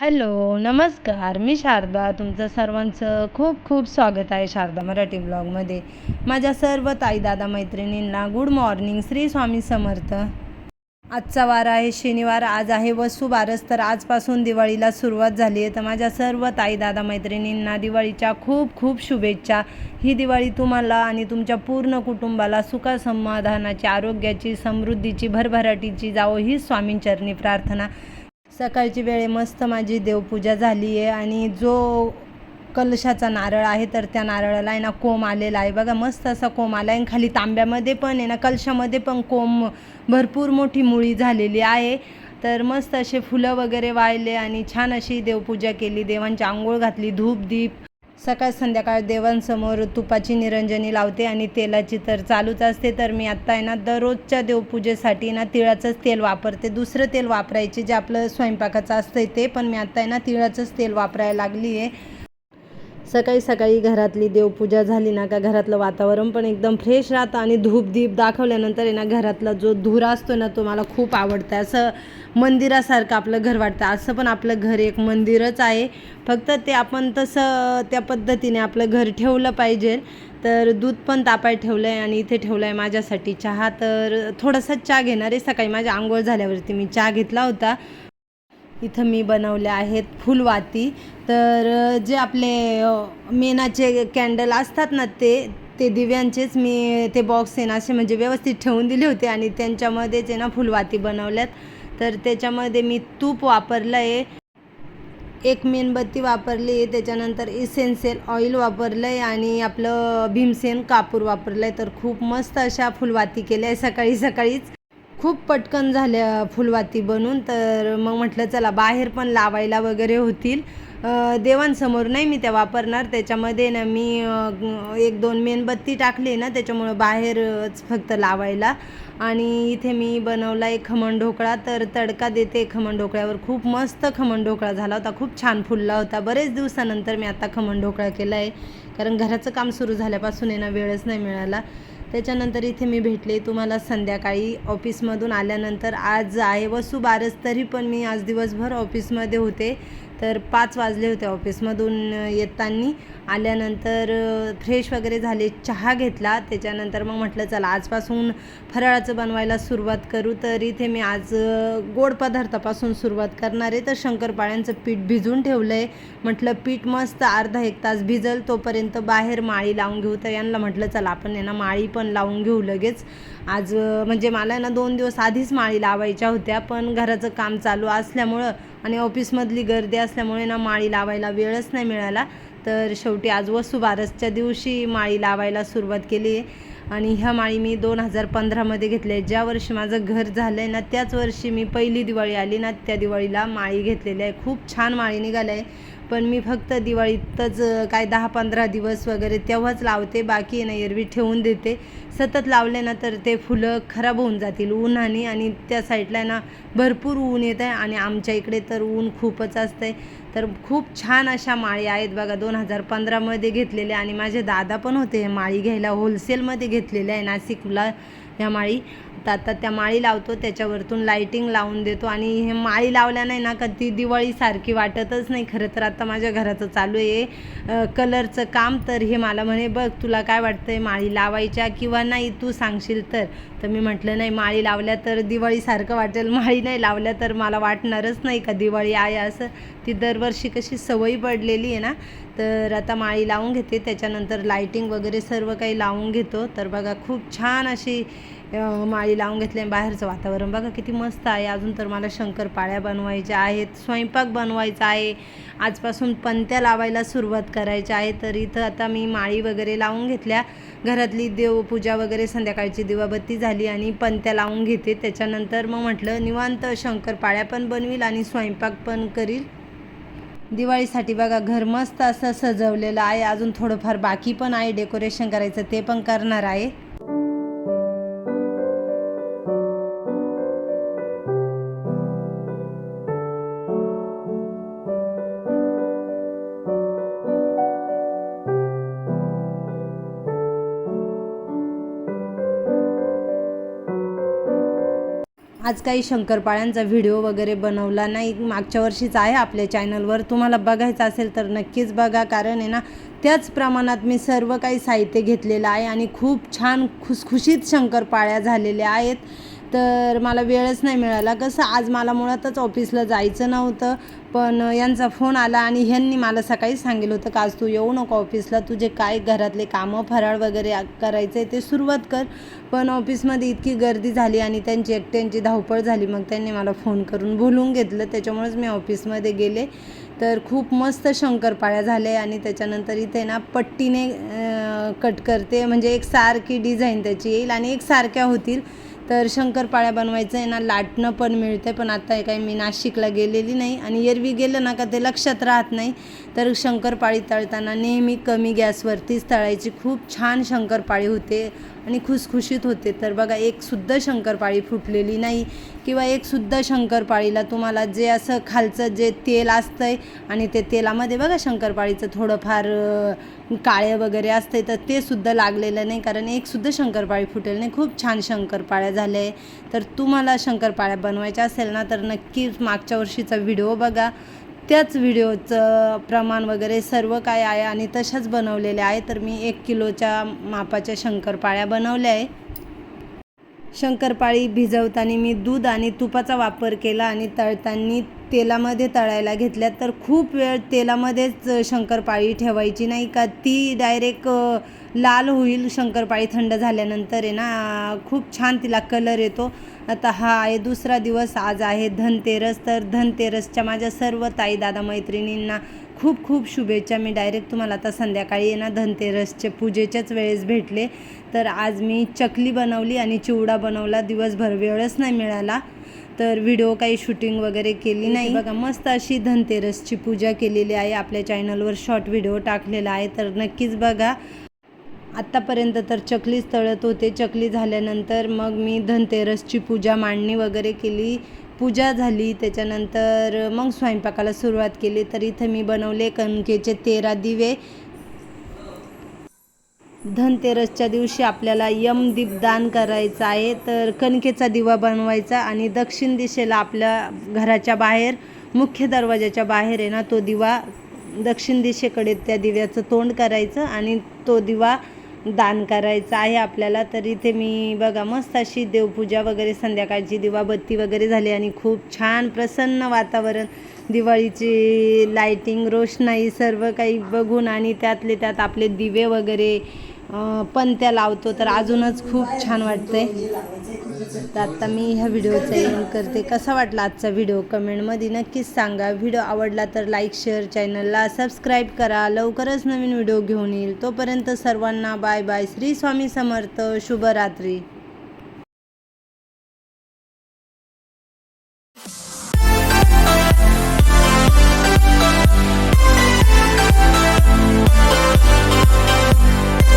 Hello नमस्कार. मी शारदा तुमचं सर्वांचं खूप खूप स्वागत आहे शारदा मराठी ब्लॉगमध्ये. माझ्या सर्व ताई दादा मैत्रिणींना गुड मॉर्निंग श्री स्वामी समर्थ. आजचा वार आहे शनिवार आज आहे वसुबारस तर आजपासून दिवाळीला सुरुवात झाली आहे. तर माझ्या सर्व ताई दादा मैत्रिणींना दिवाळीच्या खूप खूप शुभेच्छा. ही दिवाळी तुम्हाला आणि तुमच्या पूर्ण कुटुंबाला सुखासमाधानाची आरोग्याची समृद्धीची भरभराटीची जावो ही स्वामींचरणी प्रार्थना. सकाळची वेळे मस्त माझी देवपूजा झाली आहे आणि जो कलशाचा नारळ आहे तर त्या नारळाला आहे ना कोंब आलेला आहे. बघा मस्त असा कोंब आला आहे आणि खाली तांब्यामध्ये पण आहे ना कलशामध्ये पण कोंब भरपूर मोठी मुळी झालेली आहे. तर मस्त असे फुलं वगैरे वाळले आणि छान अशी देवपूजा केली देवांची आंघोळ घातली धूप दीप सकाळ संध्याकाळ देवांसमोर तुपाची निरंजनी लावते आणि तेलाची तर चालूच असते. तर मी आत्ता आहे ना दररोजच्या देवपूजेसाठी ना तिळाचंच तेल वापरते. दुसरं तेल वापरायचे जे आपलं स्वयंपाकाचं असतं ते पण मी आत्ता आहे ना तिळाचंच तेल वापरायला लागली आहे सकाळी सकाळी घरातली देवपूजा झाली ना का घरातलं वातावरण पण एकदम फ्रेश राहतं आणि धूपदीप दाखवल्यानंतर आहे ना घरातला जो धुरा असतो ना तो मला खूप आवडतं. असं मंदिरासारखं आपलं घर वाटतं. असं पण आपलं घर एक मंदिरच आहे. फक्त ते आपण तसं त्या पद्धतीने आपलं घर ठेवलं पाहिजे. तर दूध पण तापाय ठेवलं आहे आणि इथे ठेवलं आहे माझ्यासाठी. चहा तर थोडासा चहा घेणार आहे. सकाळी माझ्या आंघोळ झाल्यावरती मी चहा घेतला होता. इथं मी बनवल्या आहेत फुलवाती. तर जे आपले मेनाचे कॅन्डल असतात ना ते ते दिव्यांचेच मी ते बॉक्स आहे ना असे म्हणजे व्यवस्थित ठेवून दिले होते आणि त्यांच्यामध्येच आहे ना फुलवाती बनवल्यात. तर त्याच्यामध्ये मी तूप वापरलं आहे एक मेणबत्ती वापरली आहे त्याच्यानंतर इसेन्शियल ऑइल वापरलं आहे आणि आपलं भीमसेन कापूर वापरलं आहे तर खूप मस्त अशा फुलवाती केल्या आहे सकाळी सकाळीच. खूप पटकन झाल्या फुलवाती बनून तर मग म्हटलं चला बाहेर पण लावायला वगैरे होतील. देवांसमोर नाही मी त्या वापरणार. त्याच्यामध्ये ना मी एक दोन मेणबत्ती टाकली ना त्याच्यामुळं बाहेरच फक्त लावायला. आणि इथे मी बनवला एक खमण ढोकळा तर तडका देते खमण ढोकळ्यावर. खूप मस्त खमण ढोकळा झाला होता. खूप छान फुलला होता. बरेच दिवसानंतर मी आता खमण ढोकळा केला आहे. कारण घराचं काम सुरू झाल्यापासून आहे ना वेळच नाही मिळाला. त्याच्यानंतर इथे मी भेटले तुम्हाला संध्याकाळी ऑफिसमधून आल्यानंतर. आज आहे वसुबारस तरी पण मी आज दिवसभर ऑफिसमध्ये होते. तर पाच वाजले होते ऑफिसमधून येताना. आल्यानंतर फ्रेश वगैरे झाले चहा घेतला. त्याच्यानंतर मग म्हटलं चला आजपासून फराळाचं बनवायला सुरुवात करू. तर इथे मी आज गोड पदार्थापासून सुरुवात करणार आहे. तर शंकरपाळ्यांचं पीठ भिजून ठेवलं आहे म्हटलं पीठ मस्त अर्धा एक तास भिजल तोपर्यंत बाहेर माळी लावून घेऊ. तर यांना म्हटलं चला आपण यांना माळी पण लावून घेऊ लगेच. आज म्हणजे मला ना दोन दिवस आधीच माळी लावायच्या होत्या. पण घराचं काम चालू असल्यामुळं आणि ऑफिसमधली गर्दी असल्यामुळे ना माळी लावायला वेळच नाही मिळाला. तर शेवटी आज वसुबारसच्या दिवशी माळी लावायला सुरुवात केली. आहे आणि ह्या माळी मी दोन हजार पंधरामध्ये घेतल्या. आहे ज्या वर्षी माझं घर झालं आहे ना त्याच वर्षी मी पहिली दिवाळी आली ना त्या दिवाळीला माळी घेतलेली आहे. खूप छान माळी निघाल्या आहे. पण मी फक्त दिवाळीतच काय दहा पंधरा दिवस वगैरे तेव्हाच लावते. बाकी ना एरवी ठेवून देते. सतत लावले ना तर ते फुलं खराब होऊन जातील उन्हाने आणि त्या साईडला ना भरपूर ऊन येत आहे आणि आमच्या इकडे तर ऊन खूपच असतं तर खूप छान अशा माळी आहेत बघा दोन हजार पंधरामध्ये घेतलेल्या आणि माझे दादा पण होते माळी घ्यायला होलसेलमध्ये घेतलेल्या आहे नाशिकला ह्या माळी. आता त्या माळी लावतो त्याच्यावरतून लाईटिंग लावून देतो. आणि हे माळी लावल्या नाही ना का ती दिवाळीसारखी वाटतच नाही. खरं तर आता माझ्या घराचं चालू आहे. कलरचं काम तर हे मला म्हणे बघ तुला काय वाटतंय माळी लावायच्या किंवा नाही तू सांगशील तर. तर मी म्हटलं नाही माळी लावल्या तर दिवाळीसारखं वाटेल. माळी नाही लावल्या तर मला वाटणारच नाही का दिवाळी आहे असं. ती दरवर्षी कशी सवयी पडलेली आहे ना तर आता माळी लावून घेते. त्याच्यानंतर लाईटिंग वगैरे सर्व काही लावून घेतो. तर बघा खूप छान अशी माळी लावून घेतली बाहेरचं वातावरण. बघा किती मस्त आहे. अजून तर मला शंकरपाळ्या बनवायच्या आहेत स्वयंपाक बनवायचा आहे. आजपासून पंत्या लावायला सुरुवात करायच्या आहे. तर इथं आता मी माळी वगैरे लावून घेतल्या. घरातली देवपूजा वगैरे संध्याकाळची दिवाबत्ती झाली आणि पंत्या लावून घेते. त्याच्यानंतर मग म्हटलं निवांत शंकरपाळ्या पण बनवील आणि स्वयंपाक पण करील. दिवाळीसाठी बघा घर मस्त असं सजवलेलं आहे. अजून थोडंफार बाकी पण आहे डेकोरेशन करायचं ते पण करणार आहे. आज काही शंकरपाळ्यांचा व्हिडिओ वगैरे बनवला नाही. मागच्या वर्षीच आहे आपल्या चॅनलवर. तुम्हाला बघायचं असेल तर नक्कीच बघा. कारण आहे ना त्याच प्रमाणात मी सर्व काही साहित्य घेतलेलं आहे आणि खूप छान खुसखुशीत शंकरपाळ्या झालेल्या आहेत. तर मला वेळच नाही मिळाला. कसं आज मला मुळातच ऑफिसला जायचं नव्हतं पण यांचा फोन आला आणि ह्यांनी मला सकाळी सांगितलं होतं का आज तू येऊ नको ऑफिसला तुझे काय घरातले कामं फराळ वगैरे करायचं आहे ते सुरुवात कर. पण ऑफिसमध्ये इतकी गर्दी झाली आणि त्यांची एकट्यांची धावपळ झाली. मग त्यांनी मला फोन करून बोलून घेतलं. त्याच्यामुळेच मी ऑफिसमध्ये गेले. तर खूप मस्त शंकरपाळ्या झाले आणि त्याच्यानंतर इथे ना पट्टीने कट करते. म्हणजे एक सारखी डिझाईन त्याची येईल आणि एक सारख्या होतील. तर शंकरपाळ्या बनवायचं आहे ना लाटणं पण मिळते पण आता हे काही मी नाशिकला गेलेली नाही आणि एरवी गेलं ना का ते लक्षात राहत नाही. तर शंकरपाळी तळताना नेहमी कमी गॅसवरतीच तळायची. खूप छान शंकरपाळी होते. आणि खुसखुशीत होते. तर बघा एक सुद्धा शंकरपाळी फुटलेली नाही किंवा एक सुद्धा शंकरपाळीला तुम्हाला जे असं खालचं जे तेल असतं आहे आणि ते तेलामध्ये बघा शंकरपाळीचं थोडंफार काळे वगैरे असते तर ते सुद्धा लागलेलं नाही. कारण एकसुद्धा शंकरपाळी फुटेल नाही. खूप छान शंकरपाळ्या झाल्या आहे. तर तुम्हाला शंकरपाळ्या बनवायच्या असेल ना तर नक्कीच मागच्या वर्षीचा व्हिडिओ बघा. त्याच व्हिडिओचं प्रमाण वगैरे सर्व काय आहे आणि तशाच बनवलेल्या आहे तर मी एक किलोच्या मापाच्या शंकरपाळ्या बनवल्या आहे. शंकरपाळी भिजवताना मी दूध आणि तुपाचा वापर केला आणि तळताना तेलामध्ये तळायला घेतल्या तर खूप वेळ तेलामध्येच शंकरपाळी ठेवायची नाही का? ती डायरेक्ट लाल होईल शंकरपाळी थंड झाल्यानंतर आहे ना खूप छान तिला कलर येतो. आता हा आहे दुसरा दिवस आज आहे धनतेरस. तर धनतेरसच्या माझ्या सर्व ताई दादा मैत्रिणींना खूप खूप शुभेच्छा. मी डायरेक्ट तुम्हाला आता संध्याकाळी आहे ना धनतेरसचे पूजेच्याच वेळेस भेटले. तर आज मी चकली बनवली आणि चिवडा बनवला. दिवसभर वेळच नाही मिळाला. तर व्हिडिओ काही शूटिंग वगैरे केली नाही. बघा मस्त अशी धनतेरसची पूजा केलेली आहे. आपल्या चॅनलवर शॉर्ट व्हिडिओ टाकलेला आहे. तर नक्कीच बघा. आत्तापर्यंत तर चकलीच तळत होते. चकली झाल्यानंतर मग मी धनतेरसची पूजा मांडणी वगैरे केली. पूजा झाली. त्याच्यानंतर मग स्वयंपाकाला सुरुवात केली. तर इथं मी बनवले कणकेचे तेरा दिवे. धनतेरसच्या दिवशी आपल्याला यमदीप दान करायचं आहे. तर कणकेचा दिवा बनवायचा आणि दक्षिण दिशेला आपल्या घराच्या बाहेर मुख्य दरवाजाच्या बाहेर आहे ना तो दिवा दक्षिण दिशेकडे त्या दिव्याचं तोंड करायचं आणि तो दिवा दान करायचं आहे आपल्याला. तर इथे मी बघा मस्त अशी देवपूजा वगैरे संध्याकाळची दिवाबत्ती वगैरे झाली आणि खूप छान प्रसन्न वातावरण. दिवाळीची लाईटिंग रोषणाई सर्व काही बघून आणि त्यातले त्यात आपले दिवे वगैरे पण पणत्या लावतो. तर अजूनच खूप छान वाटतंय. तर आत्ता मी ह्या व्हिडिओचा एंड करते. कसा वाटला आजचा व्हिडिओ? कमेंटमध्ये नक्कीच सांगा. व्हिडिओ आवडला तर लाईक शेअर चॅनलला सबस्क्राईब करा. लवकरच नवीन व्हिडिओ घेऊन येईल. तोपर्यंत सर्वांना बाय बाय श्री स्वामी समर्थ. शुभरात्री.